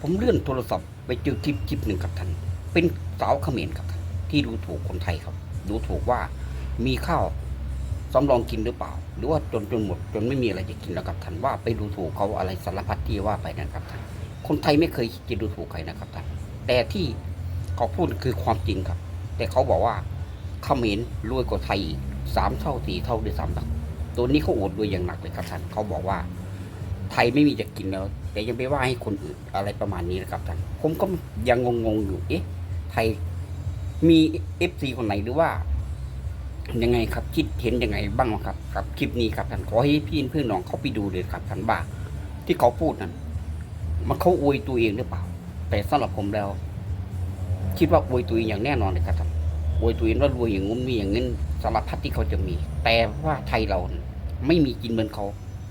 ผมเลื่อนโทรศัพท์ไปเจอคลิปคลิปหนึ่งครับท่าน เป็นสาวเขมรครับท่านที่ดูถูกคนไทยครับ ดูถูกว่ามีข้าวสำรองกินหรือเปล่า หรือว่าจนจนหมดจนไม่มีอะไรจะกินแล้วครับท่านว่าไปดูถูกเขาอะไรสารพัดที่ว่าไปนะครับท่านคนไทยไม่เคยจะดูถูกใครนะครับท่านแต่ที่เขาพูดคือความจริงครับ แต่เขาบอกว่าเขมรรวยกว่าไทยอีกสามเท่าสี่เท่าด้วยซ้ำครับตัวนี้เขาอวดรวยอย่างหนักเลยครับท่านเขาบอกว่า ไทยไม่มีจะกินแล้ว แต่ยังไปว่าให้คนอื่นอะไรประมาณนี้นะครับท่านผมก็ยังงงๆอยู่เอ๊ะไทยมีเอฟซีคนไหนหรือว่ายังไงครับคิดเห็นยังไงบ้างครับครับคลิปนี้ครับท่านขอให้พี่เพื่อนน้องเขาไปดูเลยครับท่านบ้าที่เขาพูดนั้นมันเขาอวยตัวเองหรือเปล่า แต่สำหรับผมแล้ว คิดว่าอวยตัวเองอย่างแน่นอนเลยครับท่านอวยตัวเองว่ารวยอย่างงุ้นมีอย่างนี้สารพัดที่เขาจะมี แต่ว่าไทยเราไม่มีกินเหมือนเขา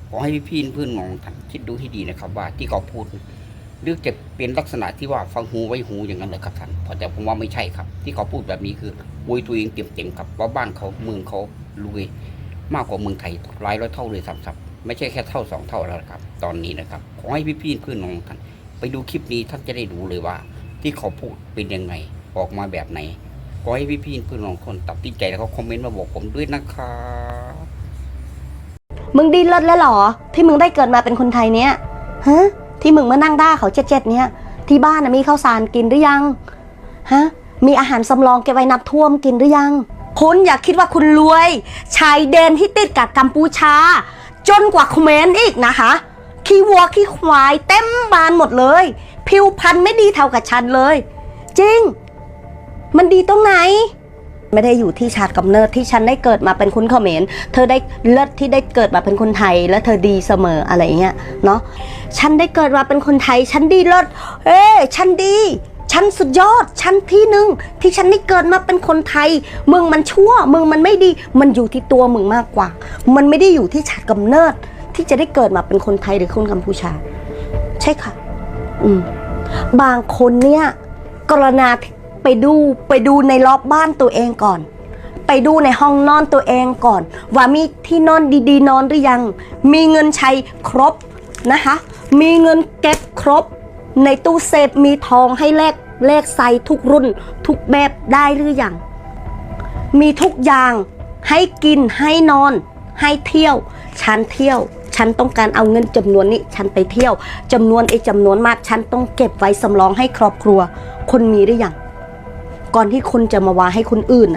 ขอให้พี่ๆเพื่อนมองท่านคิดดูให้ดีนะครับ ว่าที่เขาพูดหรือจะเป็นลักษณะที่ว่าฟังหูไว้หูอย่างนั้นเลยครับท่านพราะแต่ผมว่าไม่ใช่ครับ ที่เขาพูดแบบนี้คืออวยตัวเองเต็มๆครับว่าบ้านเขาเมืองเขารวยมากกว่าเมืองไทยหลายร้อยเท่าเลยซ้ำๆไม่ใช่แค่เท่าสองเท่าแล้วครับ ตอนนี้นะครับ ขอให้พี่ๆเพื่อนน้องท่านไปดูคลิปนี้ท่านจะได้รู้เลยว่า ที่เขาพูดเป็นยังไงออกมาแบบไหนขอให้พี่ๆเพื่อนน้องคนตัดสินใจแล้วก็คอมเมนต์มาบอกผมด้วยนะครับ มึงดิ้นรนแล้วหรอ ที่มึงได้เกิดมาเป็นคนไทยเนี้ยฮะที่มึงมานั่งด่าเขาเจ็ดๆเนี้ยที่บ้านนะมีข้าวสารกินหรือยังฮะมีอาหารสำรองเก็บไว้นับท่วมกินหรือยัง คุณอย่าคิดว่าคุณรวยชายแดนที่ติดกับกัมพูชา จนกว่าเขมรอีกนะคะขี้วัวขี้ควายเต็มบานหมดเลย ผิวพรรณไม่ดีเท่ากับฉันเลย จริง มันดีตรงไหน ไม่ได้อยู่ที่ชาติกำเนิดที่ฉันได้เกิดมาเป็นคนเขมร เธอได้เลิศที่ได้เกิดมาเป็นคนไทย และเธอดีเสมออะไรเงี้ยเนาะฉันได้เกิดมาเป็นคนไทย ฉันดีเลิศเอ้ฉันดี ฉันสุดยอด ฉันที่หนึ่งที่ฉันได้เกิดมาเป็นคนไทยมึงมันชั่วมึงมันไม่ดี มันอยู่ที่ตัวมึงมากกว่า มันไม่ได้อยู่ที่ชาติกำเนิด ที่จะได้เกิดมาเป็นคนไทยหรือคนกัมพูชา ใช่ค่ะ อืมบางคนเนี่ยกรณา ไปดูไปดูในรอบบ้านตัวเองก่อน ไปดูในห้องนอนตัวเองก่อน ว่ามีที่นอนดีๆ นอนหรือยัง มีเงินใช้ครบนะคะ มีเงินเก็บครบ ในตู้เซฟมีทองให้แลกแลกใส่ทุกรุ่น ทุกแบบได้หรือยัง มีทุกอย่างให้กินให้นอน ให้เที่ยวฉันเที่ยวฉันต้องการเอาเงินจำนวนนี้ ฉันไปเที่ยวจำนวนไอ้จำนวนมาก ฉันต้องเก็บไว้สำรองให้ครอบครัว คนมีหรือยัง ก่อนที่คนจะมาว่าให้คนอื่น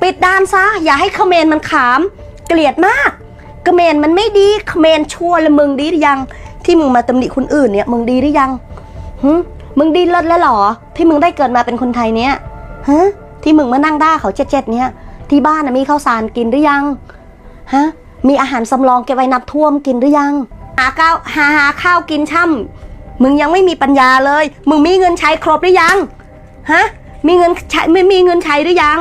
ปิดด้านซะ อย่าให้เขมรมันขาม เกลียดมากเขมรมันไม่ดีเขมรชั่วและมึงดีหรือยัง ที่มึงมาตำหนิคนอื่นเนี่ย มึงดีหรือยังหึมึงดีเลิศแล้วหรอ ที่มึงได้เกิดมาเป็นคนไทยเนี่ยฮะที่มึงมานั่งด่าเขาเจ็ดๆเนี่ย ที่บ้านมีข้าวสารกินหรือยังฮะมีอาหารสำรองเก็บไว้นับท่วมกินหรือยังหาข้าวหาหาข้าวกินช่ำมึงยังไม่มีปัญญาเลย มึงมีเงินใช้ครบหรือยัง ฮะ มีเงินใช้ไม่มีเงินใช้หรือยัง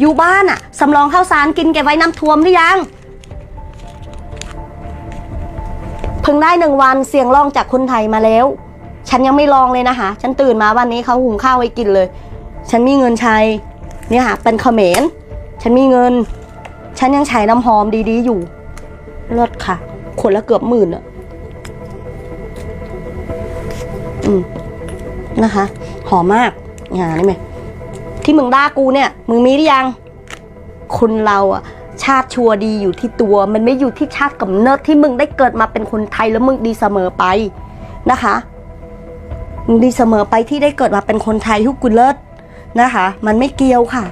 อยู่บ้านอะสำรองข้าวสารกินเก็บไว้น้ำท่วมหรือยังเพิ่งได้หนึ่งวันเสียงร้องจากคนไทยมาแล้ว ฉันยังไม่ลองเลยนะคะฉันตื่นมาวันนี้เขาหุงข้าวไว้กินเลย ฉันมีเงินใช้เนี่ยค่ะเป็นเขมรฉันมีเงิน ฉันยังใช้น้ำหอมดีๆอยู่ลิศค่ะคนละเกือบหมื่นอะอืมนะคะ หอมมากงานนี่ไหม ที่มึงด่ากูเนี่ย มึงมีหรือยัง คนเราอะชาติชัวดีอยู่ที่ตัว มันไม่อยู่ที่ชาติกำเนิดที่มึงได้เกิดมาเป็นคนไทยแล้วมึงดีเสมอไปนะคะมึงดีเสมอไปที่ได้เกิดมาเป็นคนไทยทุกกุลเลิศนะคะ มันไม่เกี่ยวค่ะ